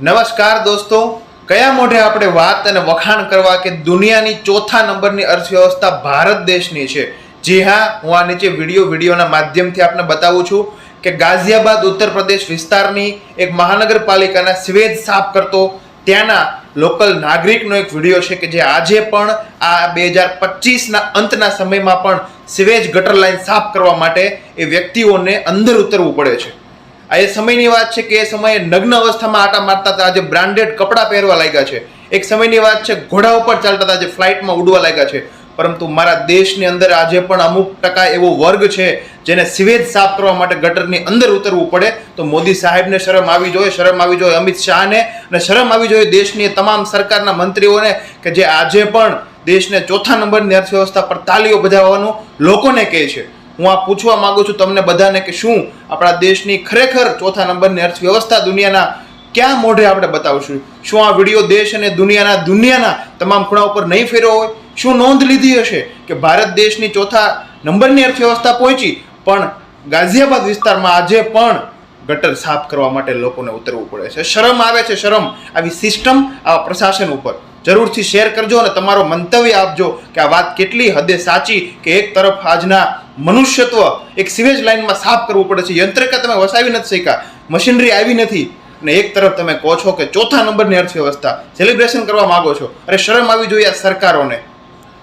નમસ્કાર દોસ્તો. કયા મોઢે આપણે વાત અને વખાણ કરવા કે દુનિયાની ચોથા નંબરની અર્થવ્યવસ્થા ભારત દેશની છે? જી હા, હું આ નીચે વીડિયો વિડીયોના માધ્યમથી આપને બતાવું છું કે ગાઝિયાબાદ ઉત્તર પ્રદેશ વિસ્તારની એક મહાનગરપાલિકાના સ્વેજ સાફ કરતો ત્યાંના લોકલ નાગરિકનો એક વીડિયો છે કે જે આજે પણ આ બે હજાર પચીસના અંતના સમયમાં પણ સિવેજ ગટર લાઈન સાફ કરવા માટે એ વ્યક્તિઓને અંદર ઉતરવું પડે છે. આ એ સમયની વાત છે કે એ સમયે નગ્ન અવસ્થામાં આટા મારતા હતા. આજે બ્રાન્ડેડ કપડાં પહેરવા લાગ્યા છે. એક સમયની વાત છે, ઘોડા ઉપર ચાલતા હતા, આજે ફ્લાઇટમાં ઉડવા લાગ્યા છે. પરંતુ મારા દેશની અંદર આજે પણ અમુક ટકા એવો વર્ગ છે, જેને સિવેજ સાફ કરવા માટે ગટરની અંદર ઉતરવું પડે. તો મોદી સાહેબને શરમ આવી જોઈએ, શરમ આવી જોઈએ અમિત શાહને અને શરમ આવી જોઈએ દેશની તમામ સરકારના મંત્રીઓને કે જે આજે પણ દેશને ચોથા નંબરની અર્થવ્યવસ્થા પર તાલીઓ બજાવવાનું લોકોને કહે છે. હું આ પૂછવા માગું છું તમને બધાને કે શું આપણા દેશની ખરેખર ચોથા નંબરની અર્થવ્યવસ્થા દુનિયાના ક્યાં મોઢે આપણે બતાવશું? શું આ વીડિયો દેશ અને દુનિયાના દુનિયાના તમામ ખૂણા ઉપર નહીં ફેર્યો હોય? શું નોંધ લીધી હશે કે ભારત દેશની ચોથા નંબરની અર્થવ્યવસ્થા પહોંચી, પણ ગાઝિયાબાદ વિસ્તારમાં આજે પણ ગટર સાફ કરવા માટે લોકોને ઉતરવું પડે છે? શરમ આવે છે, શરમ. આવી સિસ્ટમ આ પ્રશાસન ઉપર. જરૂરથી શેર કરજો અને તમારો મંતવ્ય આપજો કે આ વાત કેટલી હદે સાચી કે એક તરફ આજના મનુષ્યત્વ એક સિવેજ લાઇનમાં સાફ કરવું પડે છે. યંત્રિકા તમે વસાવી નથી શક્યા. મશીનરી આવી નથી. અને એક તરફ તમે કહો છો કે ચોથા નંબરની અર્થવ્યવસ્થા સેલિબ્રેશન કરવા માંગો છો. અરે શરમ આવી જોઈએ આ સરકારોને.